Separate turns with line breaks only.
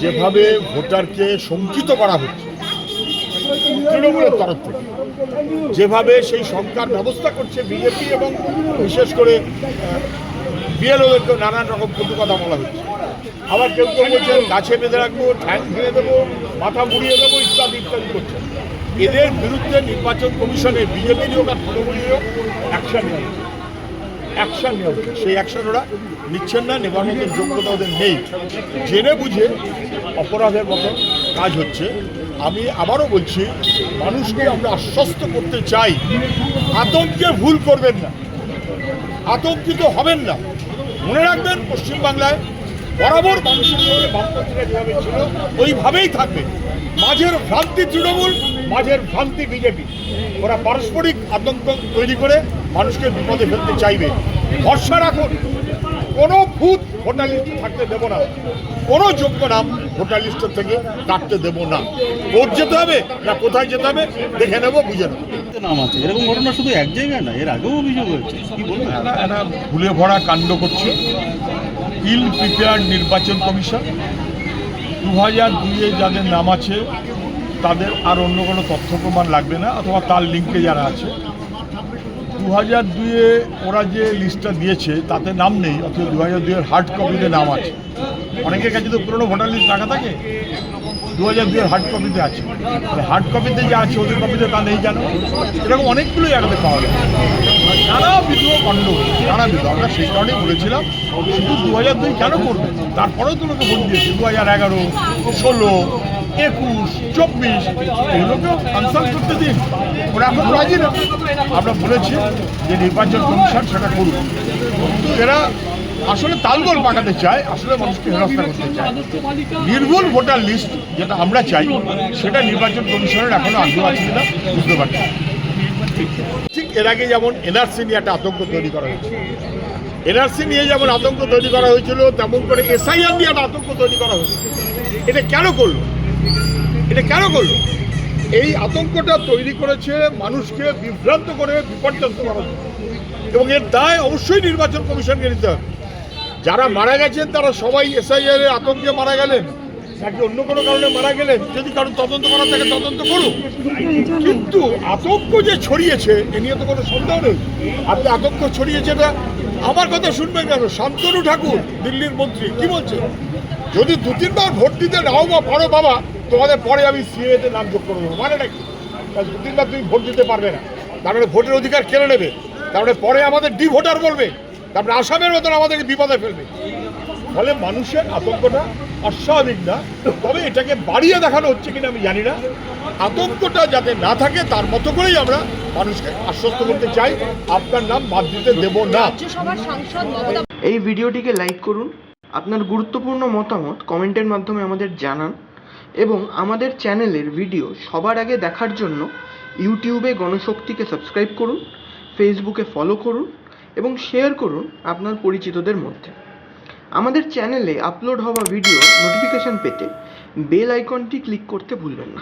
যেভাবে ভোটারকে শঙ্কিত করা হচ্ছে, তৃণমূলের তরফ থেকে, যেভাবে সেই সংখ্যার ব্যবস্থা করছে বিজেপি এবং বিশেষ করে বিএলওদেরকে নানান রকম কটু কথা বলা হচ্ছে আবার কেউ কেউ বলছেন, গাছে বেঁধে রাখব, ঠ্যাং ভেঙে দেবো, মাথা মুড়িয়ে দেবো, ইত্যাদি ইত্যাদি করছে এদের বিরুদ্ধে নির্বাচন কমিশনে বিজেপির হোক আর তৃণমূলের হোক অ্যাকশন উচিত। অ্যাকশন নেওয়া উচিত। সেই অ্যাকশন ওরা নিচ্ছেন না, নেবার মতন যোগ্যতা ওদের নেই। জেনে বুঝে অপরাধের মতন কাজ হচ্ছে। আমি আবারও বলছি, মানুষকে আমরা আশ্বস্ত করতে চাই, আতঙ্কে ভুল করবেন না। আতঙ্কিত হবেন না। মনে রাখবেন, পশ্চিমবাংলায় বরাবর মানুষের সঙ্গে বামপন্থীরা যেভাবে ছিল, ওইভাবেই থাকবে। মাঝের ভ্রান্তি তৃণমূল মাঝের ভ্রান্তি বিজেপি। ওরা পারস্পরিক আতঙ্ক তৈরি করে মানুষকে বিপদে ফেলতে চাইবে। ভরসা রাখুন। কোনো ভূত ভোটার লিস্টে থাকতে দেবো না। কোনো যোগ্য নাম ভোটার লিস্টের থেকে কাটতে দেবো না। ভোট যেতে হবে না কোথায় যেতে হবে দেখে নেব বুঝে নেব।
নাম আছে। এরকম ঘটনা শুধু এক জায়গায় না এর আগেও অভিযোগ হয়েছে। কি বলবেন?
একটা একটা ভুলে ভরা কাণ্ড করছে। ইল প্রিপেয়ার নির্বাচন কমিশন দু হাজার দুইয়ে যাদের নাম আছে তাদের আর অন্য কোনো তথ্য প্রমাণ লাগবে না, অথবা তার লিঙ্কে যারা আছে। দু হাজার দুইয়ে ওরা যে লিস্টটা দিয়েছে, তাতে নাম নেই, অথচ দু হাজার দুইয়ের হার্ড কপিতে নাম আছে। অনেকের কাছে তো পুরনো ভোটার লিস্ট রাখা থাকে। দু হাজার দুইয়ের হার্ড কপিতে আছে। হার্ড কপিতে যা আছে, ওদের কপিতে তা নেই কেন এরকম অনেকগুলো জায়গাতে পাওয়া যায় নানা বিধ কাণ্ড নানা বিধ আমরা সেই কারণেই বলেছিলাম, শুধু দু হাজার দুই কেন করবে? তারপরেও তো লোকে ভোট দিয়েছে। দু হাজার এগারো, ষোলো একুশ, চব্বিশ। এগুলোকেও কনসাল্ট করতে দিন। ওরা এখন রাজি না। আমরা বলেছি যে নির্বাচন কমিশন সেটা করুক। কিন্তু এরা আসলে তালগোল পাকাতে চায়, আসলে মানুষকে হেনস্থা করতে চায়। নির্ভুল ভোটার লিস্ট যেটা আমরা চাই, সেটা নির্বাচন কমিশনের এখনও আগ্রহ আছে কিনা বুঝতে পারছি। ঠিক এর আগে যেমন এনআরসি নিয়ে একটা আতঙ্ক তৈরি করা হয়েছিল। এনআরসি নিয়ে যেমন আতঙ্ক তৈরি করা হয়েছিল, তেমন করে এসআইআর নিয়ে একটা আতঙ্ক তৈরি করা হয়েছিল। এটা কেন করল? এটা কেন করল? এই আতঙ্কটা তৈরি করেছে মানুষকে বিভ্রান্ত করে, বিপর্যস্ত জন্য। এবং এর দায় অবশ্যই নির্বাচন কমিশনকে নিতে হবে। যারা মারা গেছেন, তারা সবাই এসআইআর এর আতঙ্কে মারা গেলেন। নাকি অন্য কোনো কারণে মারা গেলেন? যদি কারণ তদন্ত করা থাকে, তদন্ত করুক কিন্তু আতঙ্ক যে ছড়িয়েছে, এ নিয়ে তো কোনো সন্দেহ নেই। আপনি আতঙ্ক ছড়িয়েছে এটা আমার কথা শুনবেন কেন? শান্তনু ঠাকুর, দিল্লির মন্ত্রী, কি বলছে? যদি দু তিনবার ভোট দিতে নাও বা পারো বাবা, তোমাদের পরে আমি সিএতে নাম যোগ করে দেবো। মানে নাকি দু তিনবার তুমি ভোট দিতে পারবে না। তারপরে ভোটের অধিকার কেড়ে নেবে। তারপরে পরে আমাদের ডি ভোটার বলবে তারপরে আসামের মতন আমাদেরকে বিপদে ফেলবে। ফলে মানুষের আতঙ্কটা অস্বাভাবিক না। তবে এটাকে বাড়িয়ে দেখানো হচ্ছে কিনা আমি জানি না। আতঙ্কটা যাতে না থাকে, তার মতো করেই আমরা মানুষকে আশ্বস্ত করতে চাই আপনার নাম বাদ দিতে দেব না।
এই ভিডিওটিকে লাইক করুন আপনার গুরুত্বপূর্ণ মতামত কমেন্টের মাধ্যমে আমাদের জানান এবং আমাদের চ্যানেলের ভিডিও সবার আগে দেখার জন্য ইউটিউবে গণশক্তিকে সাবস্ক্রাইব করুন ফেসবুকে ফলো করুন এবং শেয়ার করুন আপনার পরিচিতদের মধ্যে। আমাদের চ্যানেলে আপলোড হওয়া ভিডিও নোটিফিকেশন পেতে বেল আইকনটি ক্লিক করতে ভুলবেন না।